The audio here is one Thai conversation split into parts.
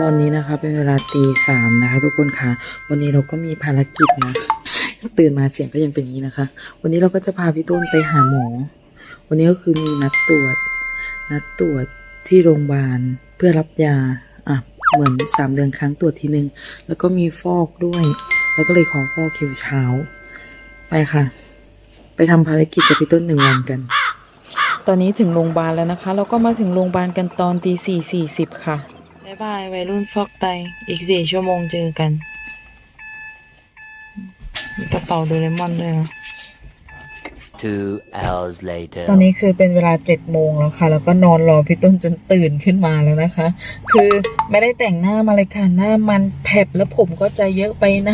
ตอนนี้นะคะเป็นเวลาตีสามนะคะ ทุกคนค่ะ วันนี้เราก็มีภารกิจนะ ตื่นมาเสียงก็ยังเป็นอย่างนี้นะคะ วันนี้เราก็จะพาพี่ต้นไปหาหมอ วันนี้ก็คือมีนัดตรวจ นัดตรวจที่โรงพยาบาลเพื่อรับยา อะ เหมือนสามเดือนครั้งตรวจทีนึง แล้วก็มีฟอกด้วย แล้วก็เลยขอฟอกคิวเช้า ไปค่ะ ไปทำภารกิจกับพี่ต้นหนึ่งวันกันตอนนี้ถึงโรงพยาบาลแล้วนะคะ เราก็มาถึงโรงพยาบาลกันตอนตีสี่สี่สิบค่ะายบายวัยรุ่นฟอกไต อีกสี่ชั่วโมงเจอกัน มีกระเป๋าโดเรมอนด้วยนะ Two hours later. ตอนนี้คือเป็นเวลาเจ็ดโมงแล้วค่ะ แล้วก็นอนรอพี่ต้นจนตื่นขึ้นมาแล้วนะคะ คือไม่ได้แต่งหน้ามาเลยค่ะ หน้ามันแผบแล้วผมก็จะเยอะไปไหน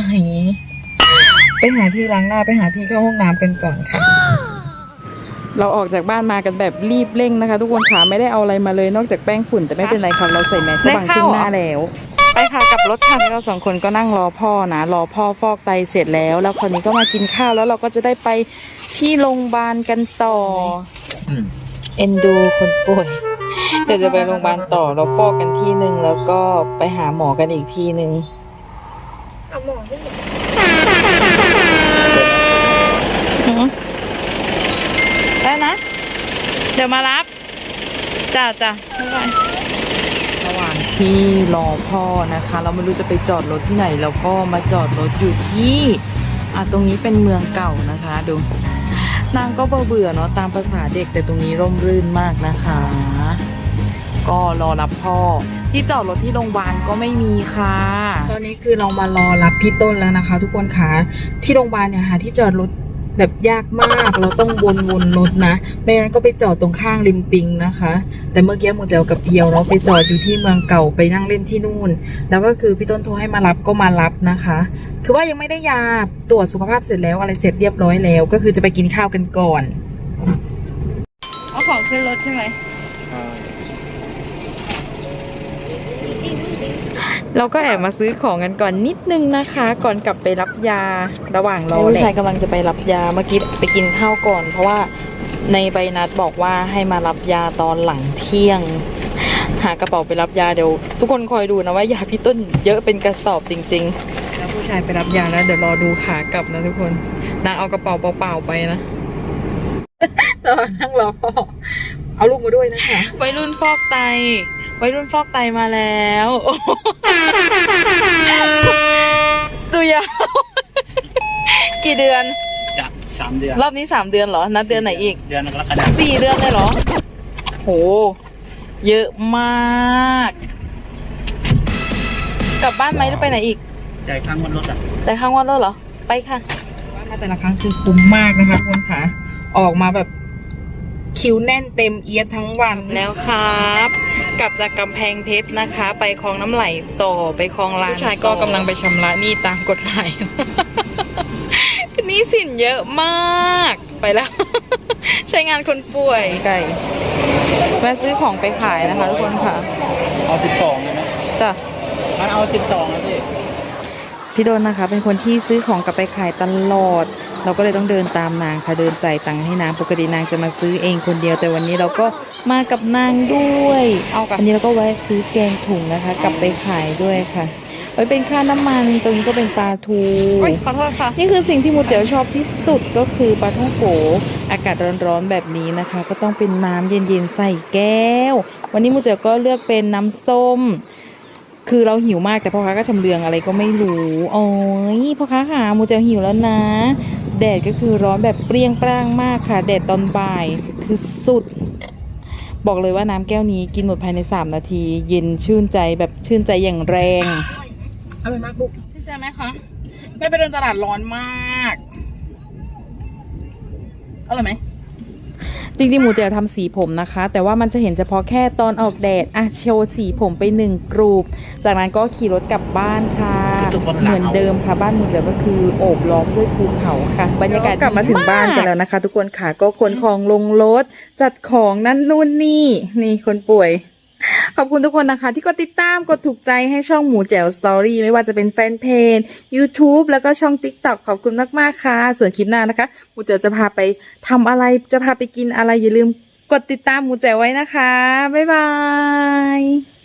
ไปหาที่ล้างหน้าไปหาที่เข้าห้องน้ำกันก่อนค่ะ เราออกจากบ้านมากันแบบรีบเร่งนะคะ ทุกคนค่ะไม่ได้เอาอะไรมาเลยนอกจากแป้งฝุ่นแต่ไม่เป็นไรค่ะเราใส่แมสก็บังขึ้นหน้าแล้วไปค่ะกลับรถค่ะเราสองคนก็นั่งรอพ่อนะ รอพ่อฟอกไตเสร็จแล้ว แล้วคราวนี้ก็มากินข้าวแล้วเราก็จะได้ไปที่โรงพยาบาลกันต่ออเอ็นดูคนป่วยเดี๋ยวจะไปโรงพยาบาลต่อเราฟอกกันที่หนึ่งแล้วก็ไปหาหมอกันอีกทีหนึ่งหือได้นะ เดี๋ยวมารับ จ้าจ้าบ๊ายบายระหว่างที่รอพ่อนะคะ เราไม่รู้จะไปจอดรถที่ไหนแล้วก็มาจอดรถอยู่ที่อะตรงนี้เป็นเมืองเก่านะคะดูนางก็เบื่อเบื่อเนาะตามภาษาเด็กแต่ตรงนี้ร่มรื่นมากนะคะ ก็รอรับพ่อ ที่จอดรถที่โรงพยาบาลก็ไม่มีค่ะ ตอนนี้คือเรามารอรับพี่ต้นแล้วนะคะ ทุกคนคะที่โรงพยาบาลเนี่ยหาที่จอดรถ แบบยากมากเราต้องวนวนรถนะไม่งั้นก็ไปจอดตรงข้างริมปิงนะคะ แต่เมื่อกี้โมเจลกับเพียวเราไปจอดอยู่ที่เมืองเก่าไปนั่งเล่นที่นู่น แล้วก็คือพี่ต้นโทรให้มารับก็มารับนะคะ คือว่ายังไม่ได้ยาตรวจสุขภาพเสร็จแล้วอะไรเสร็จเรียบร้อยแล้ว ก็คือจะไปกินข้าวกันก่อนเอาของขึ้นรถใช่ไหม เราก็แอบมาซื้อของกันก่อนนิดนึงนะคะ ก่อนกลับไปรับยาระหว่างรอผู้แหละชายกำลังจะไปรับยาเมื่อกี้ไปกินข้าวก่อน เพราะว่าในใบนัดบอกว่าให้มารับยาตอนหลังเที่ยง หากระเป๋าไปรับยาเดี๋ยว ทุกคนคอยดูนะว่ายาพี่ต้นเยอะเป็นกระสอบจริงๆแล้วผู้ชายไปรับยาแล้วเดี๋ยวรอดูขากลับนะทุกคนนางเอากระเป๋าเปล่าๆไปนะตอนนั่งรอพ่อเอาลูกมาด้วยนะคะ วัยรุ่นฟอกไต วัยรุ่นฟอกไตมาแล้วตัวยาวกี่เดือนจะสามเดือนรอบนี้สามเดือนเหรอ นัดเดือนไหนอีก เดือนกรกฎาคมสี่เดือนเลยเหรอ โห เยอะมาก กลับบ้านไหมหรือไปไหนอีกจ่ายค่างวดรถอะแต่ข้างวันแล้วเหรอ ไปค่ะว่าแต่ละครั้งคือคุ้มมากนะคะทุกคนค่ะ ออกมาแบบ คิวแน่นเต็มเอียดทั้งวันแล้วครับ กลับจากกำแพงเพชรนะคะ ไปคลองน้ำไหลต่อไปคลองลานผู้ชายก็กำลังไปชำระหนี้ตามกฎหมายหนี้สินเยอะมากไปแล้ว ใช้งานคนป่วยไก่มาซื้อของไปขายนะคะทุกคนค่ะ เอาสิบสองเลยไหมจ้ะมันเอาสิบสองนะพี่พี่โดนนะคะ เป็นคนที่ซื้อของกลับไปขายตลอด เราก็เลยต้องเดินตามนางค่ะเดินจ่ายตังค์ให้นางปกตินางจะมาซื้อเองคนเดียว แต่วันนี้เราก็มากับนางด้วย เอากับวันนี้เราก็แวะซื้อแกงถุงนะคะ กลับไปขายด้วยค่ะไว้เป็นค่าน้ำมันตรงนี้ก็เป็นปลาทูขอโทษค่ะ นี่คือสิ่งที่มูเจ๋วชอบที่สุดก็คือปลาท่องโกอากาศร้อนๆแบบนี้นะคะ ก็ต้องเป็นน้ำเย็นๆใส่แก้ว วันนี้มูเจ๋วก็เลือกเป็นน้ำส้มคือเราหิวมากแต่พ่อค้าก็ชำเลืองอะไรก็ไม่รู้ โอ้ยพ่อค้าขามูเจ๋วหิวแล้วนะ แดดก็คือร้อนแบบเปรี้ยงปร้างมากค่ะ แดดตอนบ่ายคือสุด บอกเลยว่าน้ำแก้วนี้กินหมดภายใน 3 นาที เย็นชื่นใจแบบชื่นใจอย่างแรงอร่อยมากลูกชื่นใจไหมคะแม่ไปเดินตลาดร้อนมากอร่อยไหม จริงๆ หมูเจียวทำสีผมนะคะ แต่ว่ามันจะเห็นเฉพาะแค่ตอนออกแดดอะโชว์สีผมไปหนึ่งกรูป จากนั้นก็ขี่รถกลับบ้านค่ะ เหมือนเดิมค่ะบ้านหมูเจียวก็คือโอบล้อมด้วยภูเขาค่ะ บรรยากาศกลับมาถึงบ้านกันแล้วนะคะ ทุกคนค่ะก็ขนของลงรถจัดของนั่นนู่นนี่ นี่คนป่วย ขอบคุณทุกคนนะคะ ที่กดติดตามกดถูกใจให้ช่องหมูแจ๋วสตอรี่ไม่ว่าจะเป็นแฟนเพจ YouTube แล้วก็ช่อง TikTok ขอบคุณมากๆค่ะ ส่วนคลิปหน้านะคะ หมูแจ๋วจะพาไปทำอะไรจะพาไปกินอะไรอย่าลืมกดติดตามหมูแจ๋วไว้นะคะ บ๊ายบาย